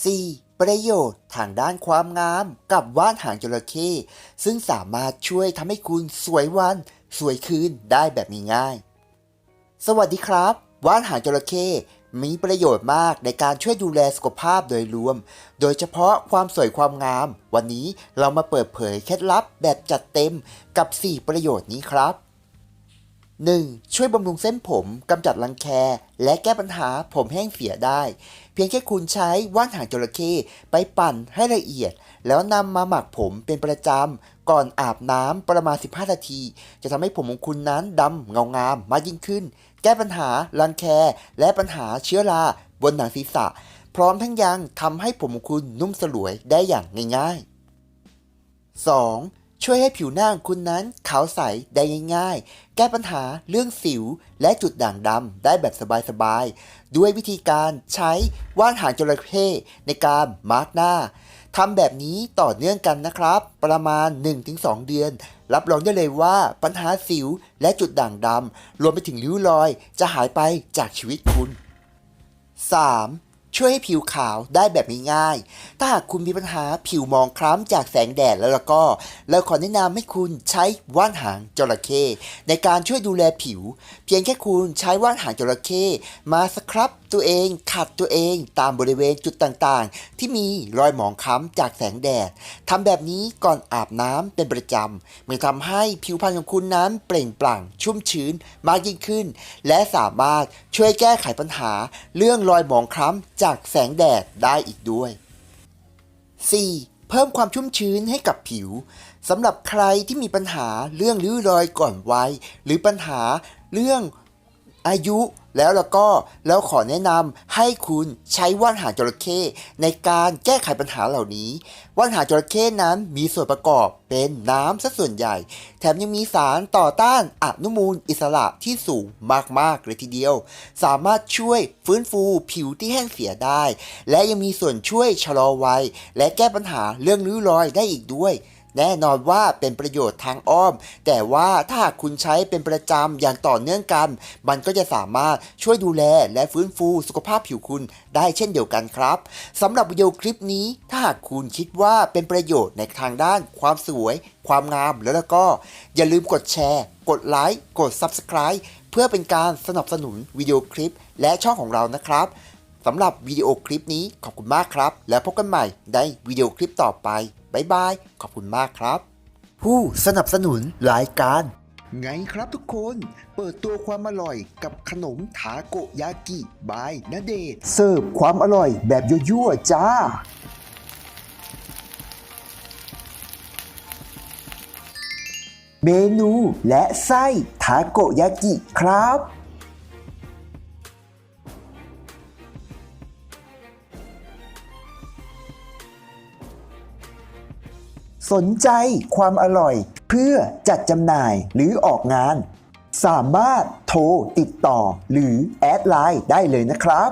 4. ประโยชน์ทางด้านความงามกับว่านหางจระเข้ซึ่งสามารถช่วยทำให้คุณสวยวัน สวยคืนได้แบบง่ายๆสวัสดีครับ ว่านหางจระเข้มีประโยชน์มากในการช่วยดูแลสุขภาพโดยรวม โดยเฉพาะความสวยความงาม วันนี้เรามาเปิดเผยเคล็ดลับแบบจัดเต็มกับ 4 ประโยชน์นี้ครับ 1. ช่วยบำรุงเส้นผมกำจัดรังแค และแก้ปัญหาผมแห้งเสียได้ เพียงแค่คุณใช้ว่านหางจระเข้ไปปั่นให้ละเอียด แล้วนำมาหมักผมเป็นประจำ ก่อนอาบน้ำประมาณ 15 นาที จะทำให้ผมของคุณนั้นดำเงางามมากยิ่งขึ้น แก้ปัญหารังแค และปัญหาเชื้อราบนหนังศีรษะ พร้อมทั้งยังทำให้ผมของคุณนุ่มสลวยได้อย่างง่ายๆ 2. ช่วยให้ผิวหน้าของคุณนั้นขาวใสได้ง่ายๆ แก้ปัญหาเรื่องสิวและจุดด่างดำได้แบบสบายๆ ด้วยวิธีการใช้ว่านหางจระเข้ในการมาร์กหน้าทำแบบนี้ต่อเนื่องกันนะครับ ประมาณ 1-2 เดือน รับรองได้เลยว่าปัญหาสิวและจุดด่างดำรวมไปถึงริ้วรอยจะหายไปจากชีวิตคุณ 3. ช่วยให้ผิวขาวได้แบบง่ายๆ ถ้าหากคุณมีปัญหาผิวมองคล้ำจากแสงแดดแล้วละก็ เราขอแนะนำให้คุณใช้ว่านหางจระเข้ในการช่วยดูแลผิว เพียงแค่คุณใช้ว่านหางจระเข้มาสครับตัวเองขัดตัวเองตามบริเวณจุดต่างๆ ที่มีรอยหมองคล้ำจากแสงแดดทำแบบนี้ก่อนอาบน้ำเป็นประจำมันทำให้ผิวพรรณของคุณนั้นเปล่งปลั่งชุ่มชื้นมากยิ่งขึ้น และสามารถช่วยแก้ไขปัญหาเรื่องรอยหมองคล้ำจากแสงแดดได้อีกด้วย 4. เพิ่มความชุ่มชื้นให้กับผิวสำหรับใครที่มีปัญหาเรื่องริ้วรอยก่อนวัยหรือปัญหาเรื่องอายุ แล้วแล้วก็แล้วขอแนะนำให้คุณใช้ว่านหางจระเข้ในการแก้ไขปัญหาเหล่านี้ ว่านหางจระเข้นั้นมีส่วนประกอบเป็นน้ำซะส่วนใหญ่ แถมยังมีสารต่อต้านอนุมูลอิสระที่สูงมากๆเลยทีเดียว สามารถช่วยฟื้นฟูผิวที่แห้งเสียได้ และยังมีส่วนช่วยชะลอวัยและแก้ปัญหาเรื่องริ้วรอยได้อีกด้วย แน่นอนว่าเป็นประโยชน์ทางอ้อม แต่ว่าถ้าหากคุณใช้เป็นประจำอย่างต่อเนื่องกัน มันก็จะสามารถช่วยดูแลและฟื้นฟูสุขภาพผิวคุณได้เช่นเดียวกันครับสำหรับวิดีโอคลิปนี้ถ้าหากคุณคิดว่าเป็นประโยชน์ในทางด้านความสวย ความงามแล้วก็ อย่าลืมกดแชร์ กดไลค์กด Subscribe เพื่อเป็นการสนับสนุนวิดีโอคลิป และช่องของเรานะครับสำหรับวิดีโอคลิปนี้ขอบคุณมากครับ แล้วพบกันใหม่ในวิดีโอคลิปต่อไป บ๊ายบาย ขอบคุณมากครับ ผู้สนับสนุนรายการ ไงครับทุกคน เปิดตัวความอร่อยกับขนมทาโกยากิบายนาเดชเสิร์ฟความอร่อยแบบยั่วๆจ้าเมนูและไส้ทาโกยากิครับ สนใจความอร่อยเพื่อจัดจำหน่ายหรือออกงาน สามารถโทรติดต่อหรือแอดไลน์ได้เลยนะครับ